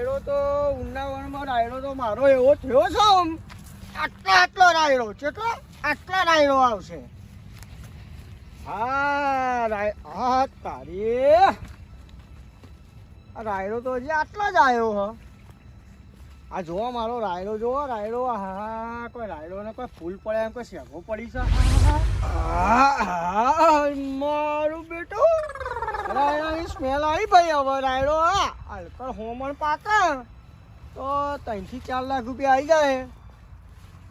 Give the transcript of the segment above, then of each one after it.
રાયડો તો ઉનાવણમાં રાયડો તો મારો એવો થયો છે આમ. આટલો આટલો રાયડો કેટલો આટલા રાયડો આવશે. હા, રાય હા તારી. રાયડો તો હજી આટલો જ આવ્યો હ. આ જોવો મારો રાયડો જોવો રાયડો. હા કોઈ રાયડો ને કોઈ ફૂલ પડે એમ કોઈ શેગો પડી છે? મારું બેટું. રાયડાની સ્મેલ આવી ભાઈ હવે રાયડો હા. અલકર હોમણ પાકા તો ત્રણથી ચાર લાખ રૂપિયા આવી જાય.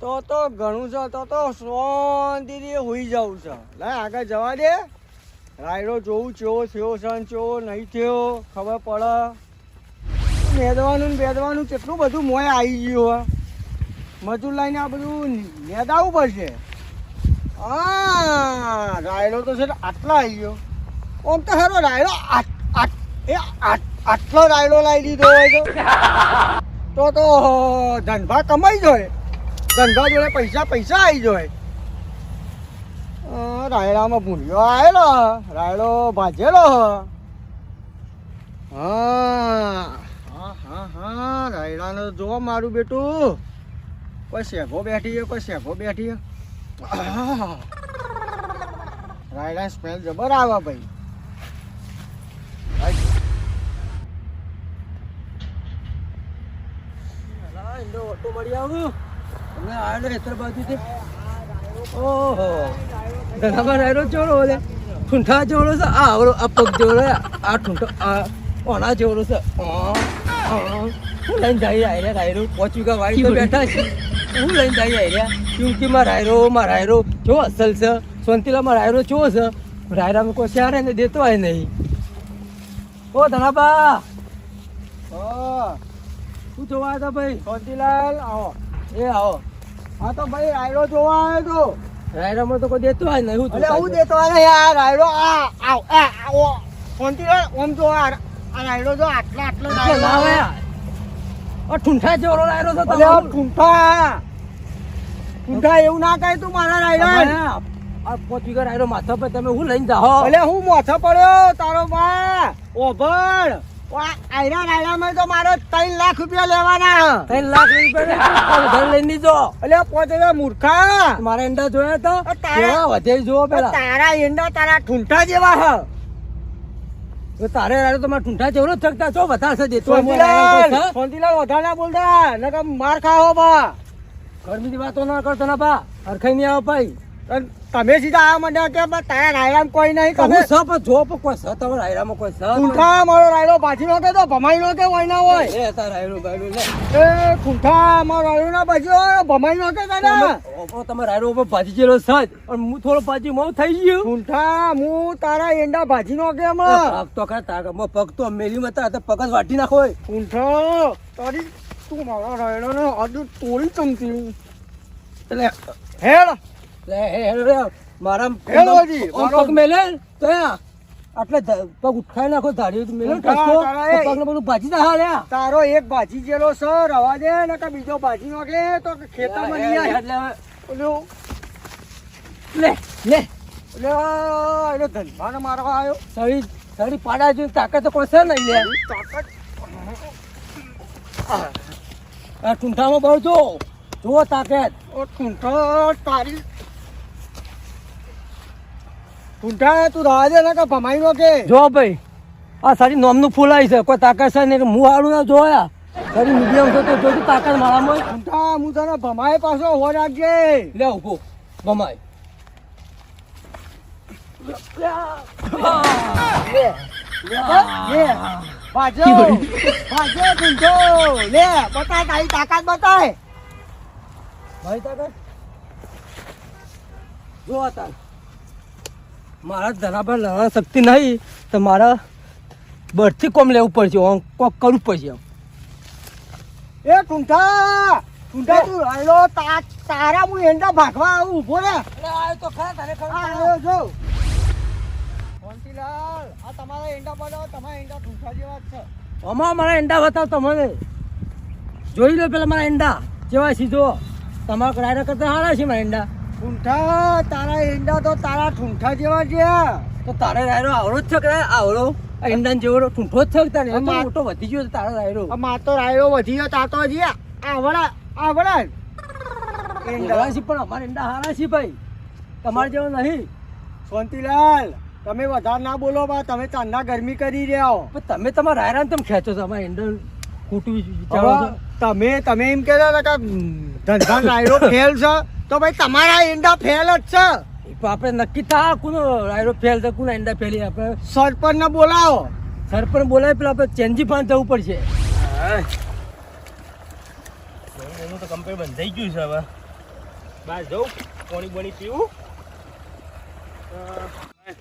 તો તો ઘણું છે, તો તો શાંતિથી હોઈ જવું છે. લે આગળ જવા દે. રાયડો જોવું, ચેવો થયો છે ચેવો નહીં થયો, ખબર પડે. મેદવાનું બેદવાનું કેટલું બધું મોય આવી ગયું મજૂર લઈને આ બધું મેદાવું પડશે. હા રાયડો તો છે આટલા આવી ગયો. આમ તો હારો રાયડો એ આટલો રાયડો લાવી દીધો હોય તો. તો ધનભા કમાઈ જાય. ધંધા જોડે પૈસા પૈસા આવી જાય. રાયડામાં ભૂલ્યો આવેલો રાયડો ભાજેલો. હા હા હા હા, રાયડાનો જો મારું બેટું. કોઈ શેઘો બેઠી ગયો કોઈ શેઘો બેઠી ગયો રાયડા સ્મેલ જબર આવે ભાઈ. ઓટો મળી આવું. તમે આવેલો હેતર બાજુથી. ઓહો. ધનામાં રાયરો ચોરો ઓલે ઠૂંઠા ચોરો છે. આ આવરો આ પગ ચોરો આ ઠૂંઠો, આ ઓના ચોરો છે. હું લઈને જઈ આયરા રાયરો પોચુકા વાળી તો બેઠા છે. હું લઈને જઈ આયરા ચૂંકીમાં રાયરો માં રાયરો જો અસલ છે. સોનતીલામાં રાયરો ચો છે. રાયરામાં કોઈ શ્યારે ને દેતો હોય નહીં. ઓ ધનાબા શું જોવા હતા ભાઈ શાંતિલાલ આવો. એ આવો. હા તો ભાઈ રાયડો જોવા આવ્યો તો. રાયરામાં તો કોઈ દેતો હોય નહીં હું હું દેતો આ યાર રાયડો આ આવ આ આવો. શાંતિલાલ ઓમ જો આ રાયડો જો આટલા આટલો રાયડો આવે ઓ ઠુંઠા ચોરો રાયડો તો તમે ઠુંઠા. ઠુંઠા એવું ના કહે તું મારા રાયડો. આ પોચ વીઘા રાયરો માથા પર તમે હું લઈને જાઓ એટલે હું માથા પડ્યો તારો બા. ઓભણ આ આયરા રાયડામાં તો મારે ત્રણ લાખ રૂપિયા લેવાના. ત્રણ લાખ રૂપિયા પોતે મૂર્ખા. મારા એંડા જોયા તો તારા- વધે જોવો પેલા. તારા ઈંડા તારા ઠૂંઠા જેવા હ. તારે રાયરો તમારે ઠૂંઠા ચોરો જ થકતા. છો વધારશે દેતો હોય મોય શાંતિલાલ છે? વધારે ના બોલતા. નકર માર ખાઓ બા. ઘરની વાતો ના કરતો ના બા. હરખાઈ નહીં આવો ભાઈ. તમે સીધા આ મને કે તારા રાયરામ કોઈ નહીં તમે સ પણ જો પણ કોઈ સ તમારા રાયરામ કોઈ સ ઠૂંઠા મારો રાયડો બાજી નો કે તો ભમાઈ નો કે હોય ના હોય? એ તારા રાયરો બાયરો લે. એ ઠૂંઠા મારો રાયરો ના બાજી હોય ભમાઈ નો કે ઓપો તમે રાયરો ઉપર ભાજી જેલો સજ અને હું થોડો ભાજી મો થઈ ગયું. ઠૂંઠા હું તારા એંડા ભાજી નો કે પગ તો ખરા તારા મો પગ તો મેલી મતા તો પગ જ વાટી નાખો. ઠૂંઠા તારી તું મારા રાયડો ને આજુ તોડી ચમતી એટલે હેડ મારા પગ મેલે તો આટલે પગ ઉઠાઈ નાખો મેલે તો એ- પગને બધું ભાજી દા હાલ્યા. તારો એક ભાજી જેલો છે રવા દે ને કે બીજો ભાજી નો તો ખેતરમાં નહીં આવે એટલે હવે લે લે. એનો ધનભાને મારવા આવ્યો સળી સળી પાડા જોઈને તાકાત તો કોઈ છે નહીં લે તાકાત? આ ઠૂંઠામાં બહુ જો જુઓ તાકાત. ઓ તારી ઠૂંઠા તું રાહ દે ને કે ભમાઈ નો કે? જો ભાઈ આ સારી નોમનું ફૂલ આવી છે. કોઈ તાકાત છે હું આડું ના જોયા? સારી મીડિયમ તો જોજો તાકાત મારામાં. ઠૂંઠા હું તને ભમાઈ પાછો હો રાખજે. લે ઊભો લે ભાજો લે. બતાય તારી તાકાત બતાય. ભાઈ તાકાત? જો તાર. મારા ધના પર લડવા શક્તિ નહીં તો મારા બળથી કોમ લેવું પડશે ઓમ કોક કરવું પડશે. એ ઠૂંઠા ઠૂંઠા તું હાલો તા તારા હું એંડા ભાગવા આવું ઊભો રે. તો ખરા તારે ખરા આવ્યો જો. મોન્ટીલાલ આ તમારા એંડા બતાવો તમારા એંડા ઠૂંઠા જેવા જ છે. અમારા મારા એંડા બતાવ તમને. જોઈ લો પેલા મારા એંડા જેવા સીધો તમારા કરાયરા કરતા સારા છે મારા એંડા. ઠૂંઠા તારા એંડા તો તારા ઠૂંઠા જેવા છે. તો તારે રાયરો આવડો જ છે કે આવડો. ઈંડા જેવો ઠૂંઠો જ છે કે તારે? તો મોટો વધી ગયો તારો રાયડો. આ માં તો રાયરો વધી ગયો તાતો હજી આવડા આવડા. ઈંડા. છે પણ અમારે ઈંડા હારા છે ભાઈ. તમારે જેવો નહીં. શાંતિલાલ તમે વધારે ના બોલો બા તમે ચાંદા ગરમી કરી રહ્યા હો. પણ તમે તમારા રાયરાને તમે ખેંચો છો? અમારે ઈંડા કૂટવી તમે તમે એમ કહેતા હતા કે ધંધા રાયરો ખેલ છે તો ભાઈ તમારા ઈંડા ફેલ જ છે. તો આપણે નક્કી થા કોનો રાયડો ફેલ છે કોના ઈંડા ફેલી આપણે સરપંચ ને બોલાવો. સરપંચ બોલાય પેલા આપણે ચેન્જી પણ જવું પડશે. એનું તો કમ્પ્લેટ બંધાઈ ગયું છે હવે. બહાર જવું પોણી બોણી પીવું.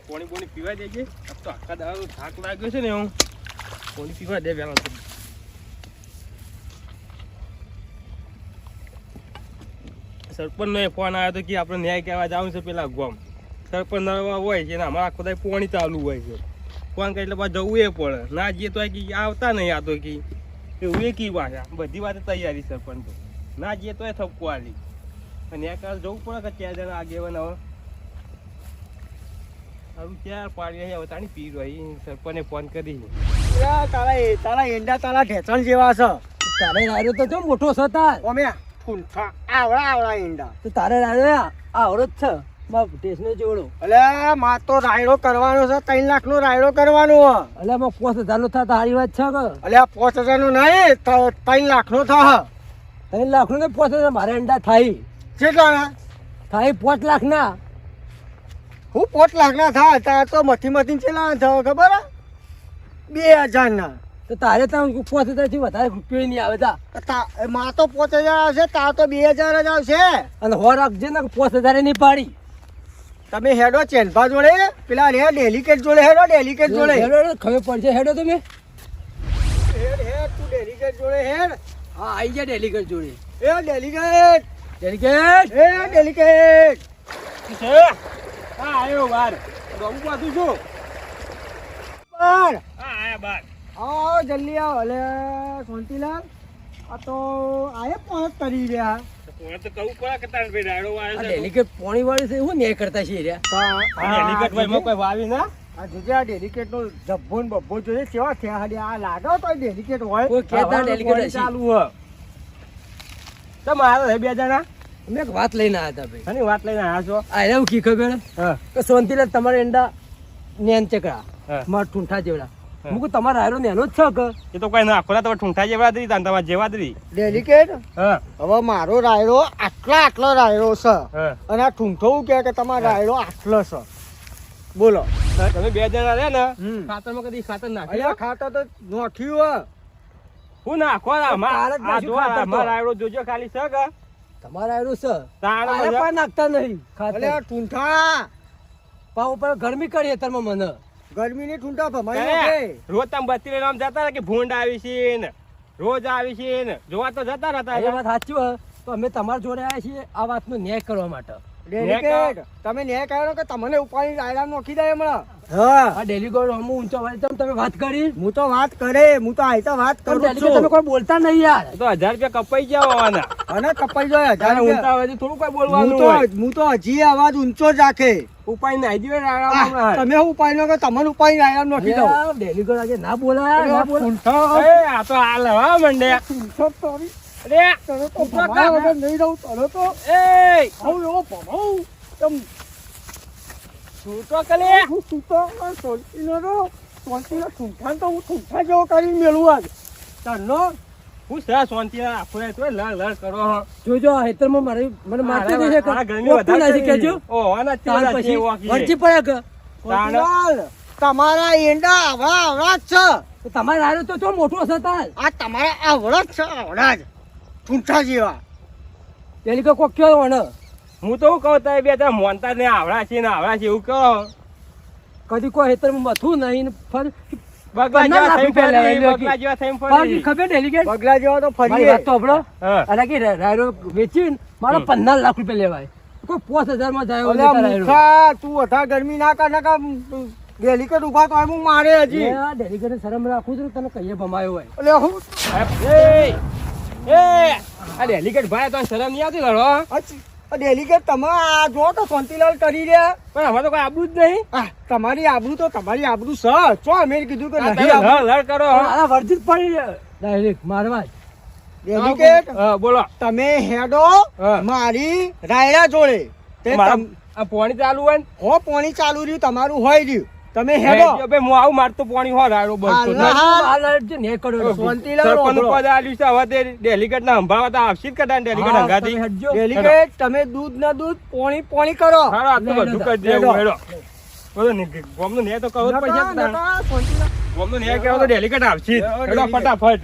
પોણી બોણી પીવા દેજે. તો આખા દાડો થાક લાગ્યો છે ને હું. પોણી પીવા દે પહેલા સરપંચનો ફોન આવ્યો હતો કે આપણે ન્યાય કહેવા જવું છે પેલા ગોમ. સરપંચ નળવા હોય છે ને અમારા આખો દાય પાણી ચાલુ હોય છે. ફોન કરી એટલે પાછું જવું એ પડે. ના જઈએ તો કે આવતા નહીં આ તો કે. એવું એ કી વાત બધી વાત તૈયારી સરપંચ તો ના જઈએ તો એ થપકો આલી અને વાર જવું પડે કે ચાર જણા આગેવાન હવે. હવે ચાર પાડી હવે તાણી પી રહી સરપંચને ફોન કરી તારા એ- તારા ઈંડા તારા ઢેચણ જેવા છે. તારે રાયડો તો જો મોટો છે તાર ઠૂંઠા આવડા આવડા ઈંડા. તો તારે રાજા આવડો જ છે. બાપ ટેસ્ટનો જોડો. અલે માં તો રાયડો કરવાનો છે ત્રણ લાખ નો રાયડો કરવાનો. એટલે આમાં પાંચ હજાર નો થાય તારી વાત છે કે? આ પાંચ હજાર નો નહીં ત્રણ લાખ નો થા. ત્રણ લાખ નો પાંચ હજાર મારે ઈંડા થાય. કેટલા થાય પાંચ લાખ ના હું પાંચ લાખ ના થાય તાર તો મથી મથી ચેલા થવા ખબર? બે હજાર ના તો તારે તો પાંચ હજારથી વધારે રૂપિયો નહીં આવે તા. મા તો પાંચ હજાર આવશે તાર તો બે હજાર જ આવશે. અને હો રાખજે ને પાંચ હજાર નહીં પાડી. તમે હેડો ચેનભા જોડે પેલા રે ડેલિકેટ જોડે હેડો ડેલિકેટ જોડે. હેડો ખબર પડશે હેડો તમે. હેડ હેડ તું ડેલિકેટ જોડે હેડ. હા આવી જાય ડેલીગેટ જોડે. એ ડેલિકેટ. ડેલીગેટ એ ડેલિકેટ. છે. હા આવ્યો બાર. બહુ પાછું છું. બાર. હા આયા બાર. આવો જલ્દી આવો. અલે શાંતિલાલ. આ તો આયે પાંચ કરી રહ્યા. પોણી વાળી છે એવું ન્યાય કરતા છે રહ્યા. આ હેલિકેટ ભાઈ કોઈ વાવી ના? આ જોજે આ ડેલિકેટ નો જબ્બો ને બબ્બો જોઈએ કેવા થયા હાડી આ લાગો તો ડેલિકેટ હોય. કોઈ ચાલુ આવ્યો બે જણા. મેં એક વાત લઈને આવ્યા હતા ભાઈ. વાત લઈને આવ્યા છો? આ એને કી ખબર? હા. કે સોનતીલાલ તમારે એંડા નેન ચકડા મારા ઠૂંઠા જેવડા. મુકુ તમારા હારો નેનો જ છે કે? એ તો કઈ ના આખો તમે ઠૂંઠા જેવા દરી તાન તમારે જેવા દરી. ડેલિકેટ હા. હવે મારો રાયડો આટલા આટલો રાયડો છે. અને આ ઠૂંઠો કે કે તમારો રાયરો આટલો છે. બોલો. તમે બે જણા રહ્યા ને. ખાતરમાં કદી ખાતર નાખી ખાતર ખાતા તો નોખ્યું હે હું નાખો આ જો આ. અમારા જોજો ખાલી છે કે? તમારા હારો છે. તારે નાખતા નહીં ખાતર. ઠૂંઠા. પાવ ઉપર ગરમી કરી અત્યારમાં મને. ગરમીની ની ભમાઈ કયા? રોજ તમે બત્તી લઈને આમ જતા રહે કે ભૂંડ આવી છે ને રોજ આવી છે ને. જોવા તો જતા રહેતા એ વાત સાચી હોય તો અમે તમારા જોડે આવ્યા છીએ આ વાતનો ન્યાય કરવા માટે. તમે ન્યાય કર્યો કે તમને ઉપાડી આયરામ નોખી દે હમણાં. હા. ડેલી ગોળ અમુ ઊંચો વાળી તમે તમે વાત કરી. હું તો વાત કરે હું તો આઈ તો વાત કરું ડેલી તમે કોઈ બોલતા નહીં યાર. તો હજાર રૂપિયા કપાઈ ગયા હોવાના. અને કપાઈ જાય ઊંચા અવાજે થોડું કોઈ બોલવાનું હોય. હું તો હજી અવાજ ઊંચો જ રાખે. ઉપાય નાઈ દીવે તમે ઉપાય નો કે તમને ઉપાય રાયડા નથી દઉં ડેલી ગોળ આજે ના બોલાય ના અરે એ આ તો હાલ હવા મંડે. ઠૂંઠા અરે તને તો ભમાયા નહીં રહું તને તો એ એવો છૂટો કલે? હું સૂતો અને સોલતીનો રહો. સોલતીનો ઠૂંઠાને તો હું ઠૂંઠા જેવો કરીને મેલું આજ. તનનો હું સર શાંતિ આખો તો લડ લડ કરો. જોજો હેતરમાં મારી મને મારતી દેશે કે ગરમી વધારે નાસી થઈ કહેજો. આના જ પછી વરચી પડે કે તમારા ઈંડા આવડા આવડા જ છે. તો તમારે મોટો છે તાર? આ તમારા આવડા જ છે આવડા જ. ઠૂંઠા જેવા. કયો વણ. હું તો કહો કહું તમે બે ત્યાં મોનતા ને આવડા છે ને આવડા છે એવું કહો. કદી કોઈ હેતર મથું નહીં ફર ડેલિગેટ મારી હજી. ડેલિગેટ શરમ રાખું છું તને કહીએ ભમાયો હોય. હું એ, આ ડેલિકેટ ભાઈ તો શરમ નહીં આવતી લડો. ડેલિકેટ તમે આ જો તો શાંતિલાલ કરી રહ્યા. પણ હવે તો કોઈ આબરૂ જ નહીં. તમારી આબરૂ તો તમારી આબરૂ સ ચો અમે કીધું કે નહીં લડ કરો. આ વર્જિત પડી છે ડાયરેક્ટ મારવા જ. ડેલિકેટ બોલો. તમે હેડો મારી રાયડા જોડે. તે આ પાણી ચાલુ હોય હો પાણી ચાલુ રહ્યું તમારું હોય રહ્યું. તમે હેડો જો હું આવું મારતો પાણી હોય રાડો છે ને કરો શાંતિલાલ સરપંચનું વાપરો. પદ આલ્યું છે હવે તે ડેલિગેટ ના સંભાળવા તો આવશે જ કદાચ ડેલિકેટ હા, હંગાથી તમે હેડજો. ડેલિકેટ તમે દૂધ ના દૂધ પોણી પોણી કરો હારો આ તો બધું કરી. દેવું હેડો બધું ની- ગોમનો ને તો કહો પૈસા શાંતિલાલ. ગોમનો ન્યાય કહેવો તો ડેલિગેટ આવશે હેડો ફટાફટ